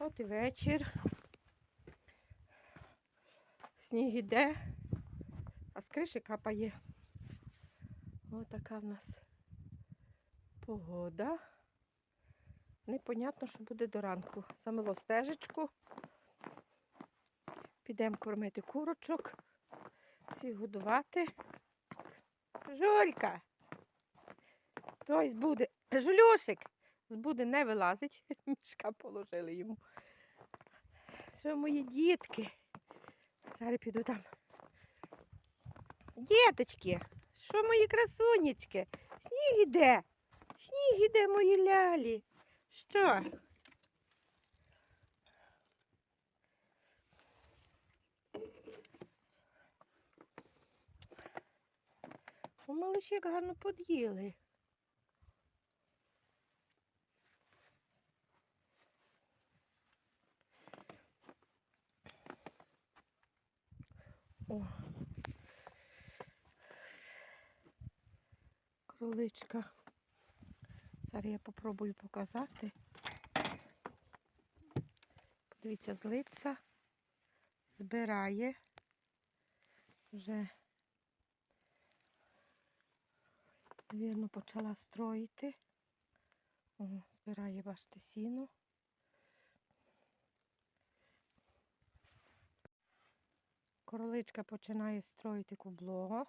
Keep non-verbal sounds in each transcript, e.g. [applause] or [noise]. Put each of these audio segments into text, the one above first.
От і вечір. Сніг іде, а з криші капає. Ось така в нас погода. Непонятно, що буде до ранку. Замило стежечку. Підемо кормити курочок, всіх годувати. Жулька! Хтось буде. Жулюшик! З буди не вилазить. [laughs] Мішка положили йому. Що мої дітки? Зараз піду там. Діточки, що мої красунечки? Сніг іде. Сніг іде, мої лялі. Що? Малиші гарно под'їли. О. Кроличка. Зараз я попробую показати. Подивіться, злиться, збирає. Вже, мабуть, почала строїти. О, збирає, бачите, сіно. Короличка починає строїти кубло.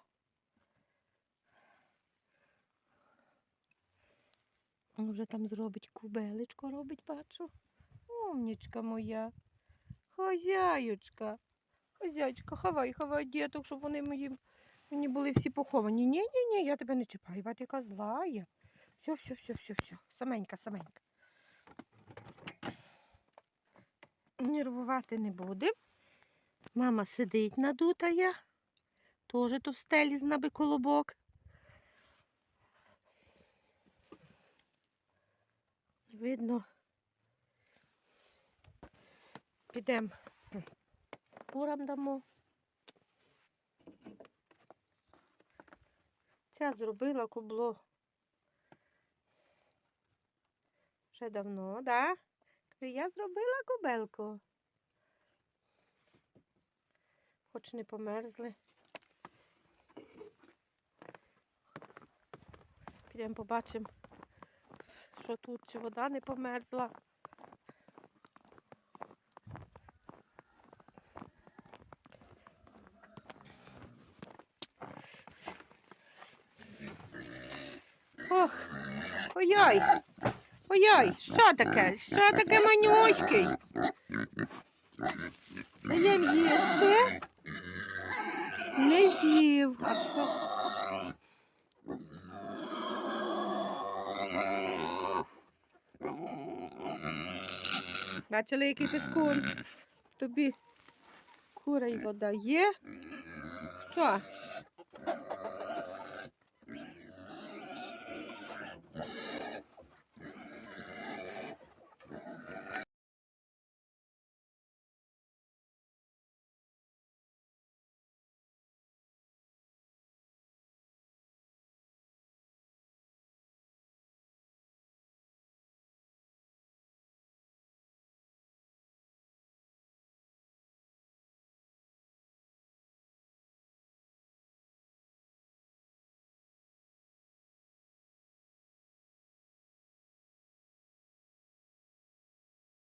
Вона вже там зробить кубелечко, робить, бачу. Умнічка моя. Хозяючка. Хозяючка, хавай, хавай діток, щоб вони мої, мені були всі поховані. Ні, ні, ні, я тебе не чіпаю, бать, яка злая. Все, все, все, все, все. Саменька, саменька. Нервувати не буде. Мама сидить надутая, теж то в стелі з наби колобок. Видно, підемо курам дамо. Ця зробила кубло вже давно, да? Я зробила кубелку. Хоч не померзли. Підемо побачимо, що тут, чи вода не померзла. Ох, ой-ой, ой-ой, що таке? Що таке манюський? Як їсти? Не з'їв. А що? Бачили, який пискун? Тобі кура й вода є. Що?